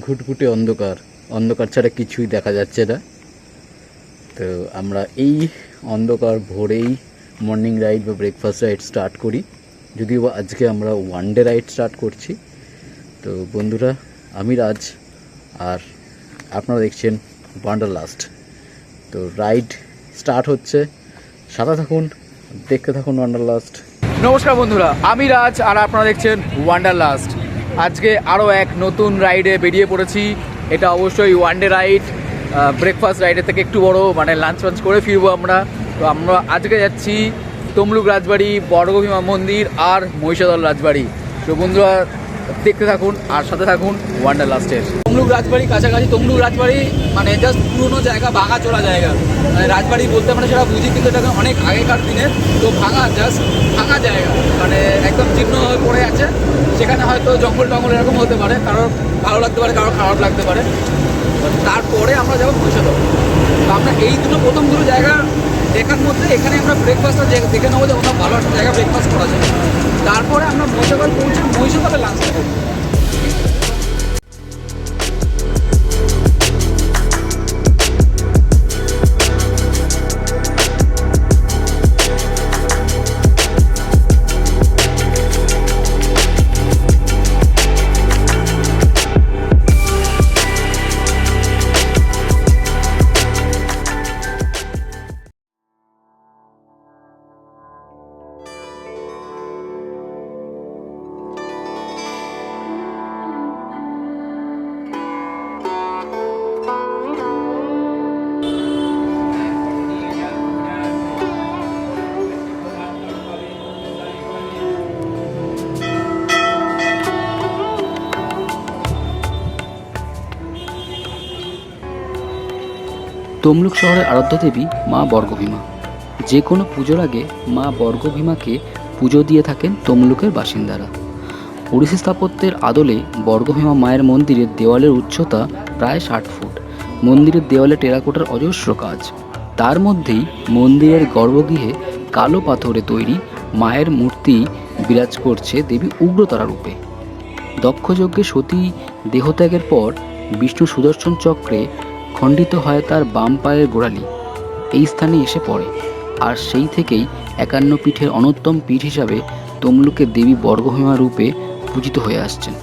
ঘুটঘুটে অন্ধকার। অন্ধকার ছাড়া কিছুই দেখা যাচ্ছে না। তো আমরা এই অন্ধকার ভোরেই মর্নিং রাইড বা ব্রেকফাস্ট রাইড স্টার্ট করি। যদিও আজকে আমরা ওয়ান ডে রাইড স্টার্ট করছি। তো বন্ধুরা, আমি রাজ আর আপনারা দেখছেন ওয়ান্ডার লাস্ট তো রাইড স্টার্ট হচ্ছে। সাদা থাকুন, দেখতে থাকুন ওয়ান্ডার লাস্ট নমস্কার বন্ধুরা, আমি রাজ আর আপনারা দেখছেন ওয়ান্ডার লাস্ট আজকে আরও এক নতুন রাইডে বেরিয়ে পড়েছি। এটা অবশ্যই ওয়ান ডে রাইড ব্রেকফাস্ট রাইডের থেকে একটু বড় মানে লাঞ্চ ফাঞ্চ করে ফিরবো আমরা। তো আমরা আজকে যাচ্ছি তমলুক রাজবাড়ি বর্গভীমা মন্দির আর মহিষাদল রাজবাড়ি। তো বন্ধুরা দেখতে থাকুন আর সাথে থাকুন ওয়ান্ডার লাস্টের তমলুক রাজবাড়ি কাছাকাছি, তমলুক রাজবাড়ি মানে জাস্ট পুরোনো জায়গা ভাঙা চোরা জায়গা। মানে রাজবাড়ি বলতে আমরা সেটা বুঝি, কিন্তু এটা অনেক আগেকার দিনের তো ভাঙা জাস্ট ভাঙা জায়গা। মানে একদম জীর্ণ হয়ে পড়ে আছে। সেখানে হয়তো জঙ্গল টঙ্গল এরকম হতে পারে, কারোর ভালো লাগতে পারে, কারোর খারাপ লাগতে পারে। তারপরে আমরা যাব মহিষাদল তো আমরা এই দুটো প্রথম দুটো জায়গা দেখার মধ্যে এখানে আমরা ব্রেকফাস্টটা দেখে নেব যে কোথাও ভালো একটা জায়গা ব্রেকফাস্ট করা যায়। তারপরে আমরা মহিষাগর পৌঁছে মহিষাগরে লাঞ্চ করব। তমলুক শহরের আরাধ্য দেবী মা বর্গভীমা। যে কোনো পুজোর আগে মা বর্গভীমাকে পুজো দিয়ে থাকেন তমলুকের বাসিন্দারা। ওড়িশি স্থাপত্যের আদলে বর্গভীমা মায়ের মন্দিরের দেওয়ালের উচ্চতা প্রায় ষাট ফুট। মন্দিরের দেওয়ালে টেরাকোটার অজস্র কাজ। তার মধ্যেই মন্দিরের গর্ভগৃহে কালো পাথরে তৈরি মায়ের মূর্তি বিরাজ করছে দেবী উগ্রতারা রূপে। দক্ষযজ্ঞে সতী দেহত্যাগের পর বিষ্ণু সুদর্শন চক্রে খণ্ডিত হয় তার বাম পায়ের গোড়ালি। এই স্থানে এসে পড়ে। আর সেই থেকেই একান্ন পীঠের অন্যতম পীঠ হিসাবে তমলুকে দেবী বর্গভীমা রূপে পূজিত হয়ে আসছেন।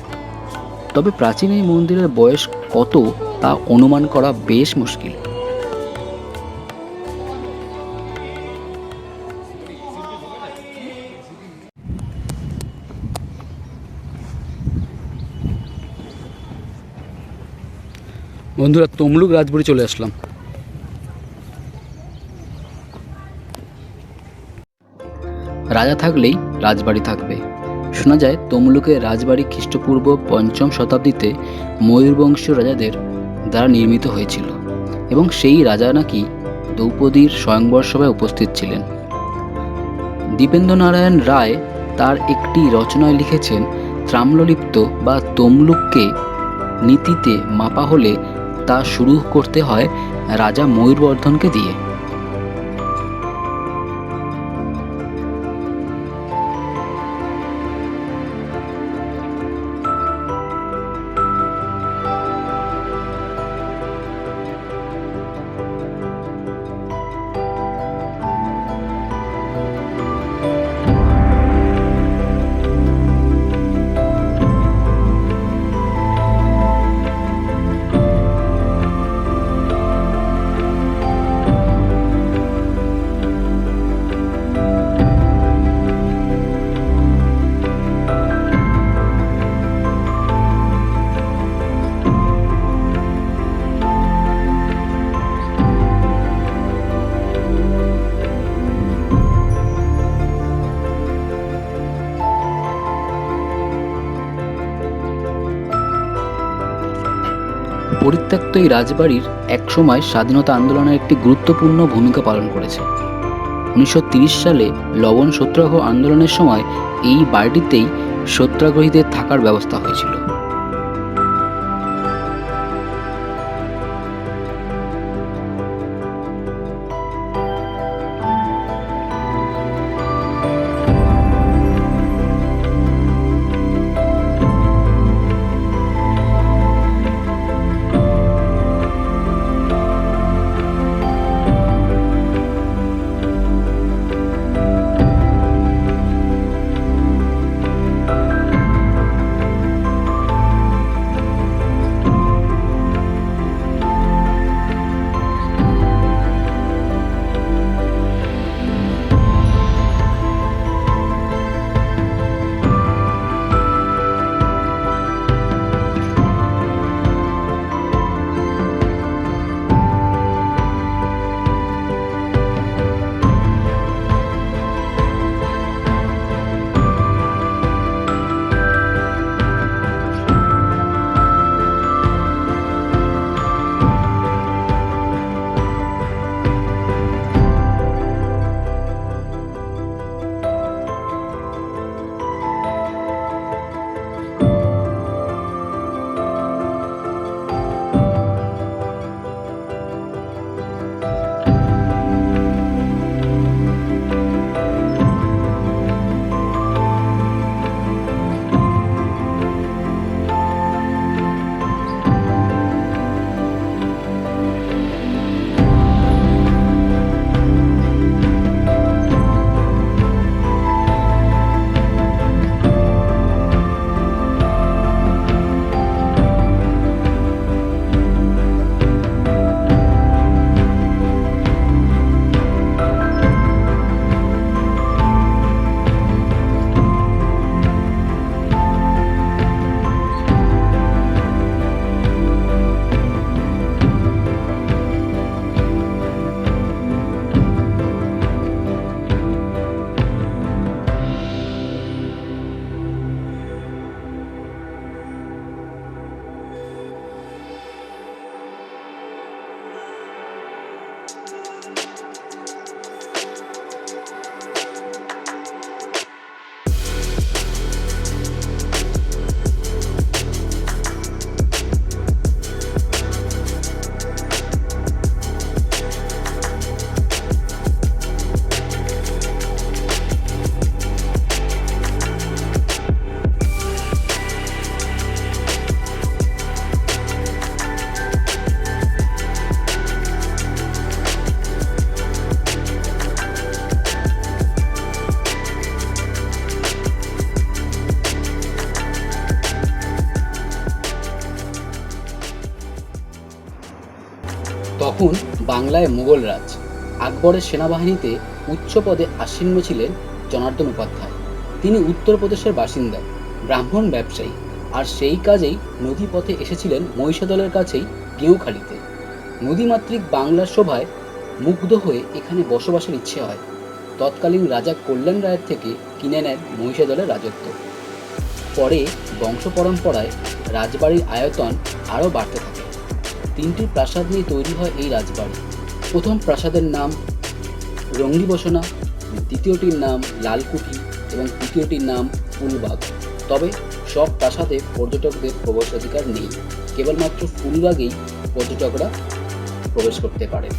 তবে প্রাচীন এই মন্দিরের বয়স কত তা অনুমান করা বেশ মুশকিল। বন্ধুরা, তমলুক রাজবাড়ি চলে আসলাম। রাজা থাকলেই রাজবাড়ি থাকবে। শোনা যায় তমলুকের রাজবাড়ি খ্রিস্টপূর্ব পঞ্চম শতাব্দীতে ময়ূরবংশীয় রাজাদের দ্বারা নির্মিত হয়েছিল এবং সেই রাজা নাকি দ্রৌপদীর স্বয়ংবর সভায় উপস্থিত ছিলেন। দীপেন্দ্র নারায়ণ রায় তার একটি রচনায় লিখেছেন, ত্রাম্রলিপ্ত বা তমলুককে নীতিতে মাপা হলে তা শুরু করতে হয় রাজা ময়ূরবর্ধনকে দিয়ে। পরিত্যক্ত এই রাজবাড়ির একসময় স্বাধীনতা আন্দোলনের একটি গুরুত্বপূর্ণ ভূমিকা পালন করেছে। উনিশশো সালে লবণ সত্যাগ্রহ আন্দোলনের সময় এই বাড়িটিতেই সত্যাগ্রহীদের থাকার ব্যবস্থা হয়েছিল। তখন বাংলায় মুঘল রাজ। আকবরের সেনাবাহিনীতে উচ্চ পদে আসীন্য ছিলেন জনার্দন উপাধ্যায়। তিনি উত্তরপ্রদেশের বাসিন্দা, ব্রাহ্মণ ব্যবসায়ী, আর সেই কাজেই নদীপথে এসেছিলেন মহিষাদলের কাছেই গেঁউখালিতে। নদীমাতৃক বাংলার শোভায় মুগ্ধ হয়ে এখানে বসবাসের ইচ্ছে হয়। তৎকালীন রাজা কল্যাণ রায়ের থেকে কিনে নেন মহিষাদলের রাজত্ব। পরে বংশ পরম্পরায় রাজবাড়ির আয়তন আরও বাড়তে থাকে। তিনটি প্রাসাদ নিয়ে তৈরি হয় এই রাজবাড়ি। প্রথম প্রাসাদের নাম রঙ্গি বসনা, দ্বিতীয়টির নাম লালকুটি এবং তৃতীয়টির নাম ফুলবাগ। তবে সব প্রাসাদে পর্যটকদের প্রবেশ অধিকার নেই। কেবলমাত্র ফুলবাগেই পর্যটকরা প্রবেশ করতে পারে।